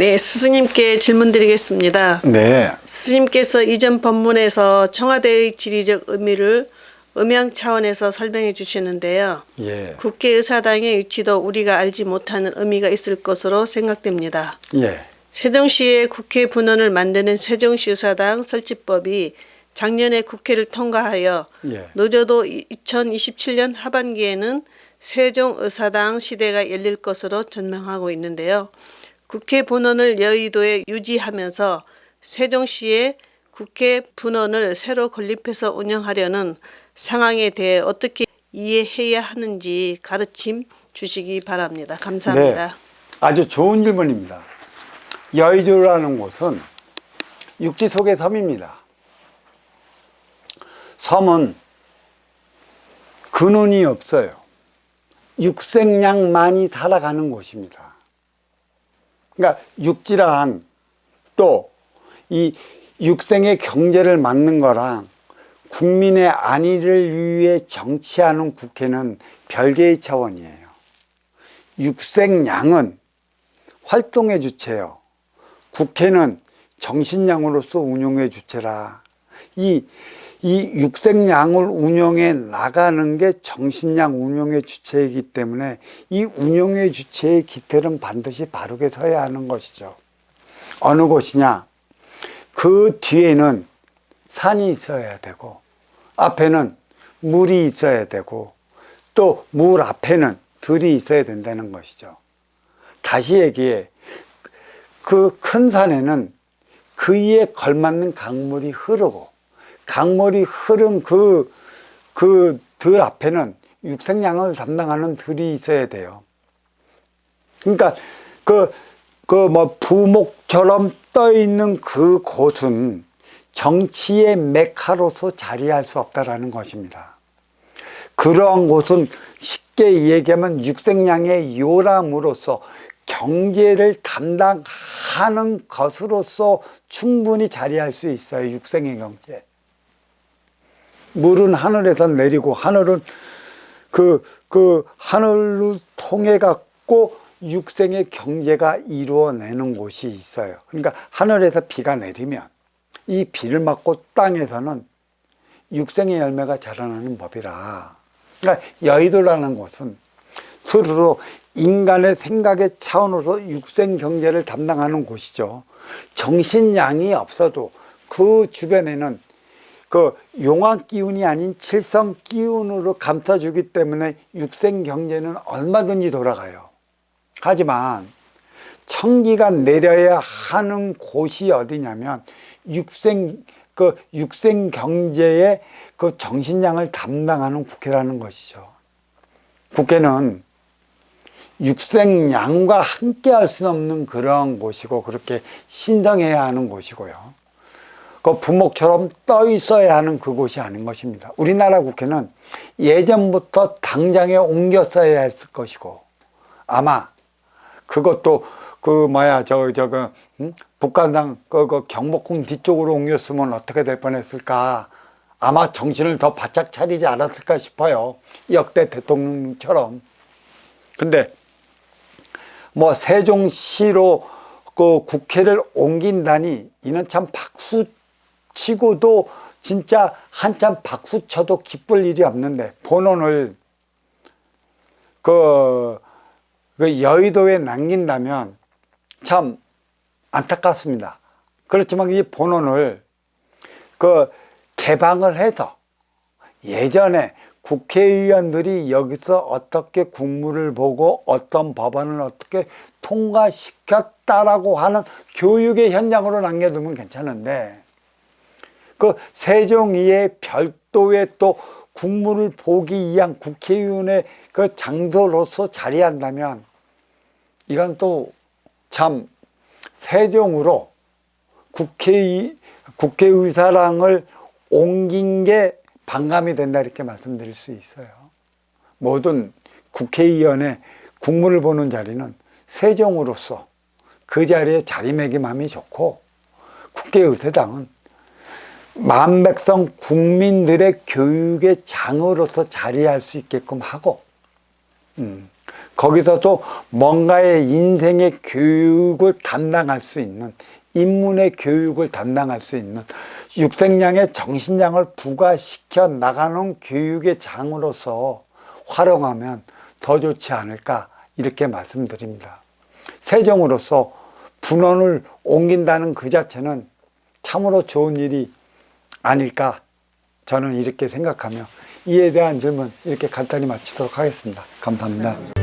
네, 스승님께 질문 드리겠습니다. 네. 스님께서 이전 법문에서 청와대의 지리적 의미를 음양 차원에서 설명해 주시는데요. 예. 국회의사당의 위치도 우리가 알지 못하는 의미가 있을 것으로 생각됩니다. 예. 세종시의 국회 분원을 만드는 세종시 의사당 설치법이 작년에 국회를 통과하여 예. 늦어도 2027년 하반기에는 세종 의사당 시대가 열릴 것으로 전망하고 있는데요. 국회 분원을 여의도에 유지하면서 세종시의 국회 분원을 새로 건립해서 운영하려는 상황에 대해 어떻게 이해해야 하는지 가르침 주시기 바랍니다. 감사합니다. 네. 아주 좋은 질문입니다. 여의도라는 곳은 육지 속의 섬입니다. 섬은 근원이 없어요. 육생량만이 살아가는 곳입니다. 그러니까 육지란 또이 육생의 경제를 맡는 거랑 국민의 안위를 위해 정치하는 국회는 별개의 차원이에요. 육생양은 활동의 주체요. 국회는 정신양으로서 운용의 주체라. 이, 이 육생양을 운영해 나가는 게 정신양 운영의 주체이기 때문에 이 운영의 주체의 기틀은 반드시 바르게 서야 하는 것이죠. 어느 곳이냐? 그 뒤에는 산이 있어야 되고, 앞에는 물이 있어야 되고, 또 물 앞에는 들이 있어야 된다는 것이죠. 다시 얘기해. 그 큰 산에는 그이에 걸맞는 강물이 흐르고, 강물이 흐른 그, 그 들 앞에는 육생양을 담당하는 들이 있어야 돼요. 그러니까 그, 그 뭐 부목처럼 떠 있는 그 곳은 정치의 메카로서 자리할 수 없다라는 것입니다. 그러한 곳은 쉽게 얘기하면 육생양의 요람으로서 경제를 담당하는 것으로서 충분히 자리할 수 있어요. 육생의 경제. 물은 하늘에서 내리고 하늘은 그, 그 하늘로 통해 갖고 육생의 경제가 이루어내는 곳이 있어요. 그러니까 하늘에서 비가 내리면 이 비를 맞고 땅에서는 육생의 열매가 자라나는 법이라. 그러니까 여의도라는 곳은 스스로 인간의 생각의 차원으로 육생 경제를 담당하는 곳이죠. 정신양이 없어도 그 주변에는 그 용왕 기운이 아닌 칠성 기운으로 감싸주기 때문에 육생 경제는 얼마든지 돌아가요. 하지만 청기가 내려야 하는 곳이 어디냐면 육생 그 육생 경제의 그 정신량을 담당하는 국회라는 것이죠. 국회는 육생양과 함께 할 수 없는 그런 곳이고 그렇게 신성해야 하는 곳이고요. 그 부목처럼 떠 있어야 하는 그곳이 아닌 것입니다. 우리나라 국회는 예전부터 당장에 옮겼어야 했을 것이고 아마 그것도 그 뭐야 저 저그 음? 북한당 그, 그 경복궁 뒤쪽으로 옮겼으면 어떻게 될 뻔했을까? 아마 정신을 더 바짝 차리지 않았을까 싶어요. 역대 대통령처럼. 근데 뭐 세종시로 그 국회를 옮긴다니 이는 참 박수 치고도 진짜 한참 박수 쳐도 기쁠 일이 없는데 본원을 그, 그 여의도에 남긴다면 참 안타깝습니다. 그렇지만 이 본원을 그 개방을 해서 예전에 국회의원들이 여기서 어떻게 국무를 보고 어떤 법안을 어떻게 통과시켰다라고 하는 교육의 현장으로 남겨두면 괜찮은데 그 세종이의 별도의 또 국무를 보기 위한 국회의원의 그 장소로서 자리한다면 이건 또 참 세종으로 국회의, 국회의사랑을 옮긴 게 반감이 된다 이렇게 말씀드릴 수 있어요. 모든 국회의원의 국무를 보는 자리는 세종으로서 그 자리에 자리매김함이 좋고 국회의사당은 만백성 국민들의 교육의 장으로서 자리할 수 있게끔 하고 음, 거기서도 뭔가의 인생의 교육을 담당할 수 있는 인문의 교육을 담당할 수 있는 육생량의 정신량을 부과시켜 나가는 교육의 장으로서 활용하면 더 좋지 않을까 이렇게 말씀드립니다. 세종으로서 분원을 옮긴다는 그 자체는 참으로 좋은 일이 아닐까 저는 이렇게 생각하며 이에 대한 질문 이렇게 간단히 마치도록 하겠습니다. 감사합니다.